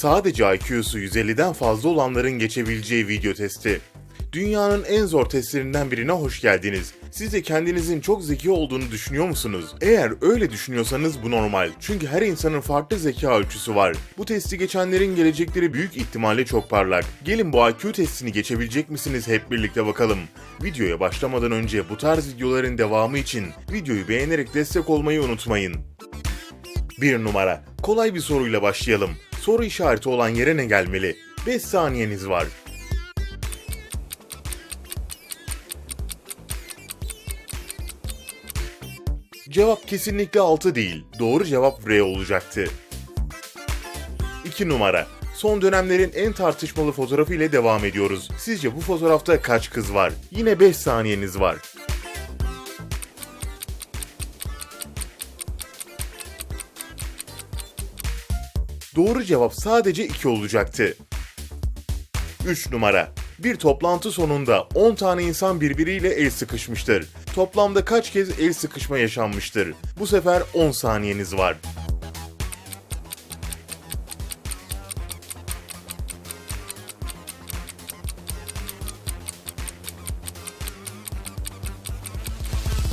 Sadece IQ'su 150'den fazla olanların geçebileceği video testi. Dünyanın en zor testlerinden birine hoş geldiniz. Siz de kendinizin çok zeki olduğunu düşünüyor musunuz? Eğer öyle düşünüyorsanız bu normal. Çünkü her insanın farklı zeka ölçüsü var. Bu testi geçenlerin gelecekleri büyük ihtimalle çok parlak. Gelin bu IQ testini geçebilecek misiniz hep birlikte bakalım. Videoya başlamadan önce bu tarz videoların devamı için videoyu beğenerek destek olmayı unutmayın. 1 numara. Kolay bir soruyla başlayalım. Soru işareti olan yere ne gelmeli? 5 saniyeniz var. Cevap kesinlikle 6 değil. Doğru cevap R olacaktı. 2 numara. Son dönemlerin en tartışmalı fotoğrafı ile devam ediyoruz. Sizce bu fotoğrafta kaç kız var? Yine 5 saniyeniz var. Doğru cevap sadece 2 olacaktı. 3 numara. Bir toplantı sonunda 10 tane insan birbiriyle el sıkışmıştır. Toplamda kaç kez el sıkışma yaşanmıştır? Bu sefer 10 saniyeniz var.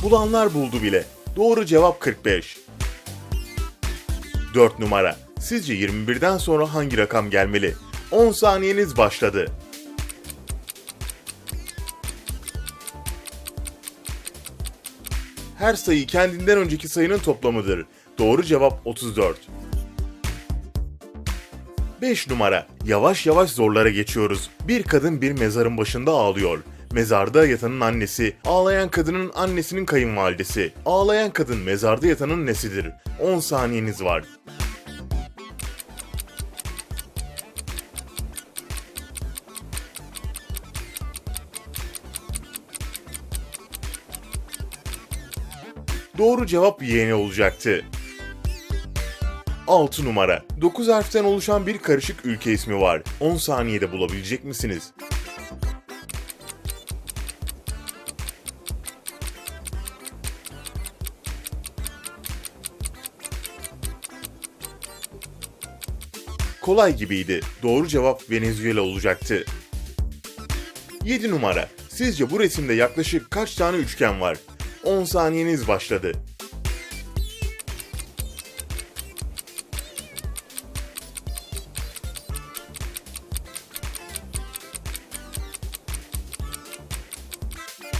Bulanlar buldu bile. Doğru cevap 45. 4 numara. Sizce 21'den sonra hangi rakam gelmeli? 10 saniyeniz başladı. Her sayı kendinden önceki sayının toplamıdır. Doğru cevap 34. 5 numara. Yavaş yavaş zorlara geçiyoruz. Bir kadın bir mezarın başında ağlıyor. Mezarda yatanın annesi, ağlayan kadının annesinin kayınvalidesi. Ağlayan kadın mezarda yatanın nesidir? 10 saniyeniz var. Doğru cevap yeğeni olacaktı. 6 numara. 9 harften oluşan bir karışık ülke ismi var. 10 saniyede bulabilecek misiniz? Kolay gibiydi. Doğru cevap Venezuela olacaktı. 7 numara. Sizce bu resimde yaklaşık kaç tane üçgen var? 10 saniyeniz başladı.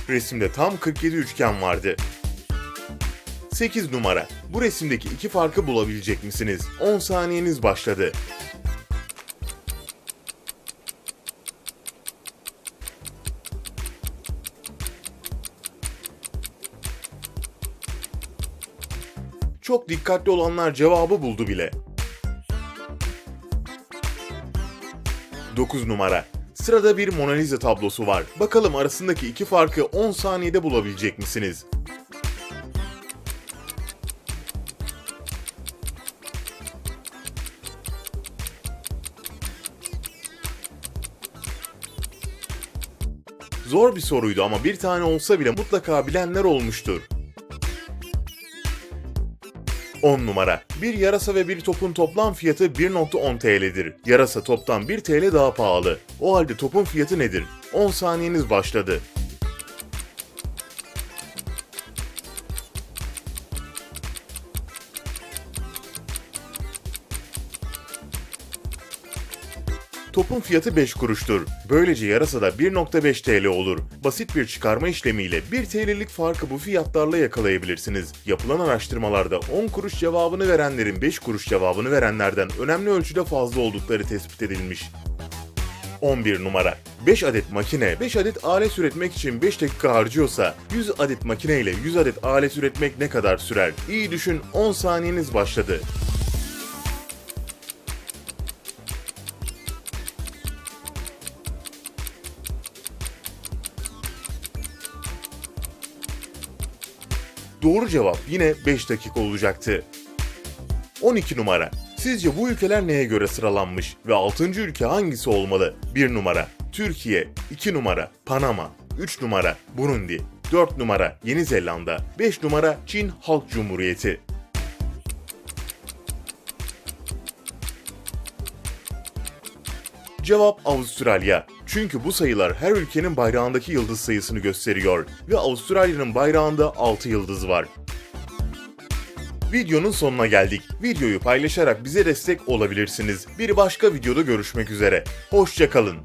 Resimde tam 47 üçgen vardı. 8 numara. Bu resimdeki iki farkı bulabilecek misiniz? 10 saniyeniz başladı. Çok dikkatli olanlar cevabı buldu bile. 9 numara. Sırada bir Mona Lisa tablosu var. Bakalım arasındaki iki farkı 10 saniyede bulabilecek misiniz? Zor bir soruydu ama bir tane olsa bile mutlaka bilenler olmuştur. 10 numara. Bir yarasa ve bir topun toplam fiyatı 1.10 TL'dir. Yarasa toptan 1 TL daha pahalı. O halde topun fiyatı nedir? 10 saniyeniz başladı. Topun fiyatı 5 kuruştur. Böylece yarasa da 1.5 TL olur. Basit bir çıkarma işlemiyle 1 TL'lik farkı bu fiyatlarla yakalayabilirsiniz. Yapılan araştırmalarda 10 kuruş cevabını verenlerin 5 kuruş cevabını verenlerden önemli ölçüde fazla oldukları tespit edilmiş. 11 numara. 5 adet makine 5 adet alet üretmek için 5 dakika harcıyorsa 100 adet makine ile 100 adet alet üretmek ne kadar sürer? İyi düşün 10 saniyeniz başladı. Doğru cevap yine 5 dakika olacaktı. 12 numara. Sizce bu ülkeler neye göre sıralanmış ve 6. ülke hangisi olmalı? 1 numara Türkiye, 2 numara Panama, 3 numara Burundi, 4 numara Yeni Zelanda, 5 numara Çin Halk Cumhuriyeti. Cevap Avustralya. Çünkü bu sayılar her ülkenin bayrağındaki yıldız sayısını gösteriyor ve Avustralya'nın bayrağında 6 yıldız var. Videonun sonuna geldik. Videoyu paylaşarak bize destek olabilirsiniz. Bir başka videoda görüşmek üzere. Hoşçakalın.